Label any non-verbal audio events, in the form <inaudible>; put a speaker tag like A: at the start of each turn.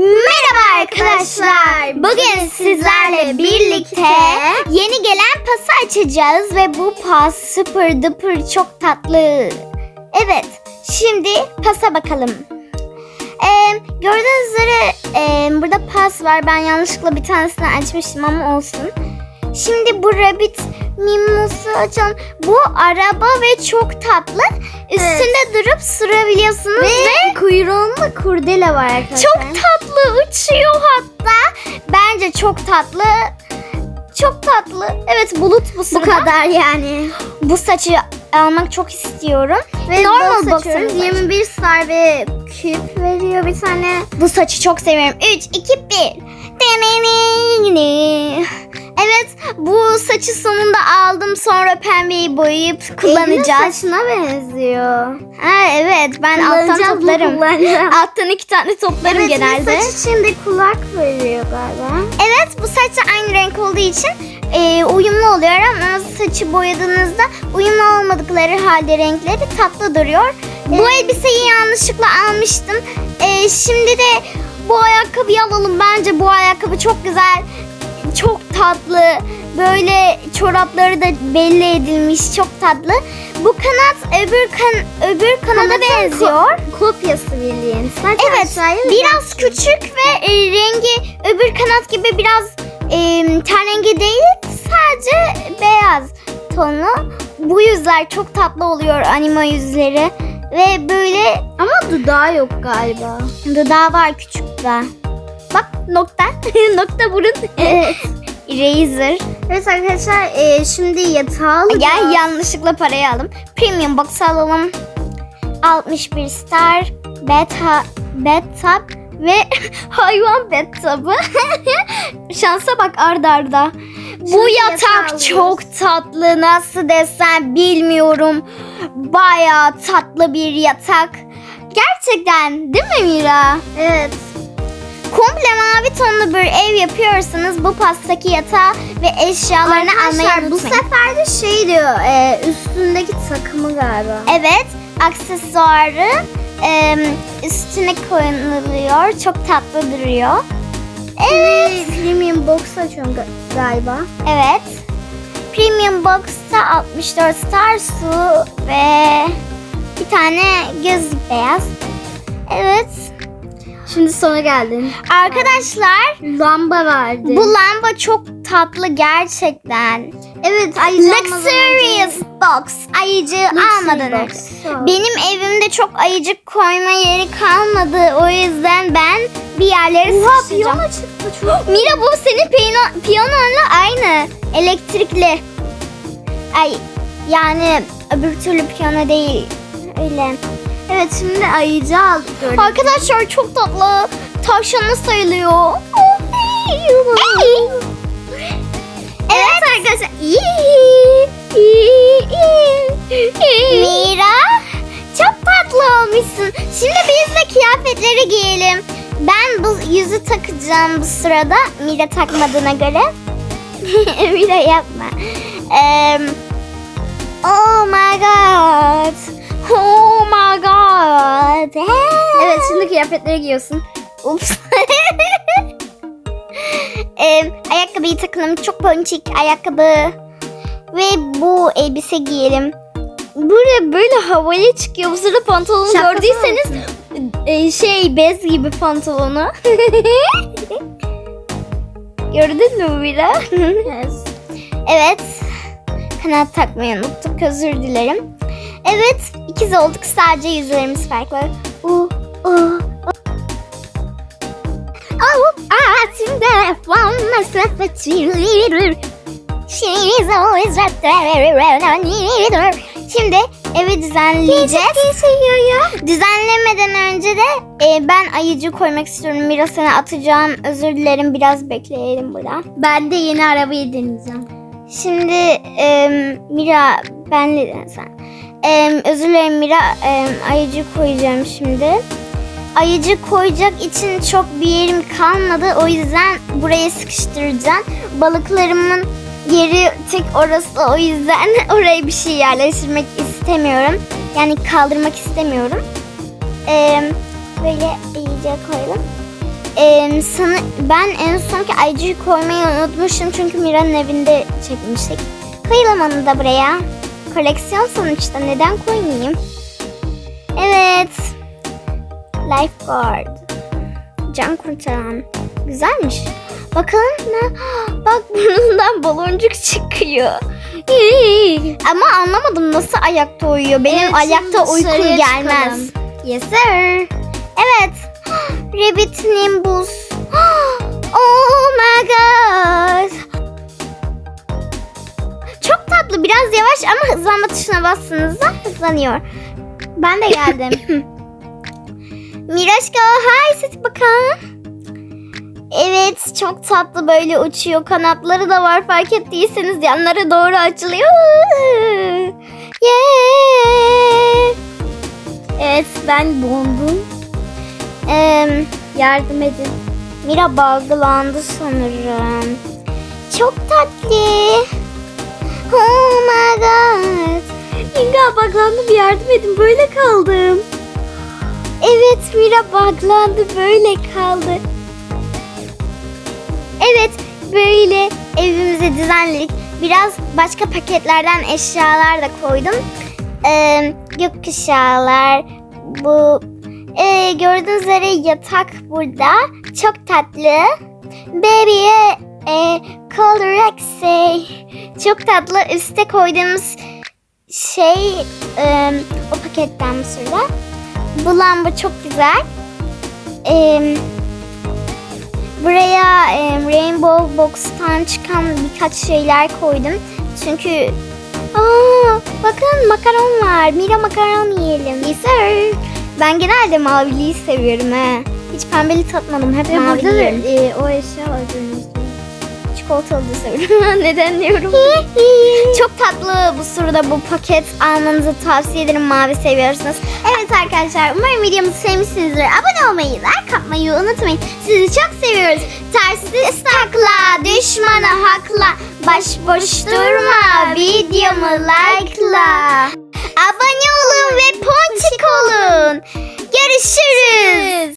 A: Merhaba arkadaşlar. Bugün sizlerle birlikte yeni gelen pası açacağız ve bu pas super duper çok tatlı. Evet, şimdi pasa bakalım. Ee, gördüğünüz üzere e, burada pas var. Ben yanlışlıkla bir tanesini açmıştım ama olsun. Şimdi bu rabbit mimosu açalım. Bu araba ve çok tatlı. Üstünde durup sürabiliyorsunuz ve,
B: kuyruğunda kurdele var arkadaşlar.
A: çok tatlı uçuyor hatta. Bence çok tatlı. Çok tatlı. Evet bulut bu
B: bu
A: sırada.
B: kadar yani.
A: Bu saçı almak çok istiyorum.
B: Ve
A: Normal
B: normal
A: boxer
B: bakıyoruz.
A: saç.
B: 21 star ve küp veriyor bir tane.
A: Bu saçı çok seviyorum. 3, 2, 1. Evet bu saçı sonunda aldım. Sonra pembeyi boyayıp kullanacağız.
B: Elinin saçına benziyor.
A: Ha evet ben alttan toplarım. Alttan iki tane toplarım
B: Evet,
A: genelde.
B: bir saç içinde kulak veriyor galiba.
A: Evet bu saçla aynı renk olduğu için e, uyumlu oluyor ama saçı boyadığınızda uyumlu olmadıkları halde renkleri tatlı duruyor. Bu elbiseyi yanlışlıkla almıştım. E, şimdi de bu ayakkabıyı alalım. Bence bu ayakkabı çok güzel. Çok tatlı. Böyle çorapları da belli edilmiş. Çok tatlı. Bu kanat öbür kan öbür kanada
B: Kanatın
A: benziyor.
B: Kopyası bildiğin. Saç
A: Evet, biraz küçük ve e, rengi öbür kanat gibi biraz e, ten rengi değil, sadece beyaz tonu. Bu yüzler çok tatlı oluyor anime yüzleri ve böyle
B: Ama dudağı yok galiba.
A: dudağı var küçük de. Bak nokta, <laughs> nokta burun.
B: Evet. <laughs>
A: Eraser.
B: Evet arkadaşlar e, şimdi yatağı alacağız.
A: Gel yanlışlıkla parayı aldım. Premium box alalım. 61 star, beta, beta ve <laughs> hayvan betabı. Şansa bak arda arda. Bu
B: Şimdi yatağı
A: yatak çok tatlı. Nasıl desem bilmiyorum. Baya tatlı bir yatak. Gerçekten değil mi Mira?
B: Evet.
A: Komple mavi tonlu bir ev yapıyorsanız bu pastaki yatağı ve eşyalarını almayı
B: Arkadaşlar bu
A: unutmayın.
B: sefer de şey diyor e, üstündeki takımı galiba.
A: Evet, aksesuarı em, üstüne konuluyor. Çok tatlı duruyor. Evet,
B: premium box açıyorum ga- galiba.
A: evet. Premium Box'ta 64 star su ve bir tane göz beyaz. Evet.
B: Şimdi sona geldin.
A: Arkadaşlar
B: Lamba vardı.
A: bu lamba çok tatlı gerçekten.
B: evet ayıcı
A: Luxurious Box. Ayıcı almadan önce. Benim evimde çok ayıcık koyma yeri kalmadı. O yüzden ben bir yerlere
B: Oha
A: sıkıştıracağım.
B: piyano çıktı çok.
A: Mira bu senin piyano, piyanonla aynı. Elektrikli. Ay yani öbür türlü piyano değil. Öyle.
B: Evet şimdi ayıcı aldık gördüm.
A: Arkadaşlar çok tatlı. Tavşanı sayılıyor. Evet arkadaşlar. Mira çok tatlı olmuşsun. Şimdi biz de kıyafetleri giyelim. Ben bu yüzü takacağım bu sırada. Mira takmadığına göre. <laughs> Mira yapma. Em, oh my god. Oh my god.
B: Evet şimdi kıyafetleri giyiyorsun.
A: Ups. <laughs> Em, ayakkabıyı takalım. Çok ponçik ayakkabı. Ve bu elbise giyelim. Buraya böyle havaya çıkıyor. Bu sırada pantolonu
B: Şapkası
A: gördüyseniz e, şey bez gibi pantolonu. <laughs> Gördün mü Mira?
B: Yes.
A: evet. Kanat takmayı unuttuk. Özür dilerim. Evet. İkiz olduk. Sadece yüzlerimiz farklı. Uh, uh, Oh, I to found myself a cheerleader. She's always right there when I need her. Şimdi evi düzenleyeceğiz. Düzenlemeden önce de e, ben ayıcı koymak istiyorum. Biraz sana atacağım. Özür dilerim. Biraz bekleyelim burada.
B: Ben de yeni arabayı deneyeceğim.
A: Şimdi e, Mira benle sen. E, özür dilerim Mira e, ayıcı koyacağım şimdi. Ayıcı koyacak için çok bir yerim kalmadı. O yüzden buraya sıkıştıracağım. Balıklarımın yeri tek orası. O yüzden <laughs> oraya bir şey yerleştirmek istemiyorum. Yani kaldırmak istemiyorum. E, böyle iyice koyalım. Ee, sana, ben en sonki ayıcıyı koymayı unutmuşum çünkü Mira'nın evinde çekmiştik. Koyalım onu da buraya. Koleksiyon sonuçta neden koymayayım? Evet. Lifeguard. Can kurtaran. Güzelmiş. Bakalım ne? <gasps> Bak burnundan baloncuk çıkıyor. <laughs> Ama anlamadım nasıl ayakta uyuyor. Benim
B: Evet,
A: ayakta uykum gelmez.
B: çıkalım.
A: Yes sir. Evet. <gasps> Rabbit Nimbus. <gasps> Oh my god. Tatlı. Biraz yavaş ama hızlanma tuşuna bastığınızda hızlanıyor.
B: Ben de geldim. <laughs>
A: Miraşka hay ses bakalım. Evet çok tatlı böyle uçuyor. Kanatları da var fark ettiyseniz yanlara doğru açılıyor. Yeah. Evet ben dondum. Ee,
B: Yardım edin.
A: Mira bağlandı sanırım. Çok tatlı. Oh my god.
B: İnga baklandı bir yardım edin böyle kaldım.
A: Evet Mira bağlandı böyle kaldı. Evet böyle evimize düzenledik. Biraz başka paketlerden eşyalar da koydum. Ee, gökkuşağlar bu ee, gördüğünüz üzere yatak burada. Çok tatlı. Baby'e e, Colorex'e çok tatlı üste koyduğumuz şey e, o paketten sırada. Bu lamba çok güzel. Ee, buraya e, Rainbow Box'tan çıkan birkaç şeyler koydum. Çünkü Aa, bakın makaron var. Mira makaron yiyelim. Yes sir. Ben genelde maviliyi seviyorum he. Hiç pembeli tatmadım. Hep
B: Ve
A: mavi
B: burada
A: yiyorum.
B: e, o eşya var.
A: Çikolatalı seviyorum. <laughs> Neden diyorum? <laughs> Çok tatlı bu sırada bu paket almanızı tavsiye ederim mavi seviyorsunuz. Evet arkadaşlar umarım videomuzu sevmişsinizdir. Abone olmayı, like atmayı unutmayın. Sizi çok seviyoruz. Tersiz takla, düşmanı hakla. Başboş durma, videomu like'la. Abone olun ve ponçik olun. Görüşürüz.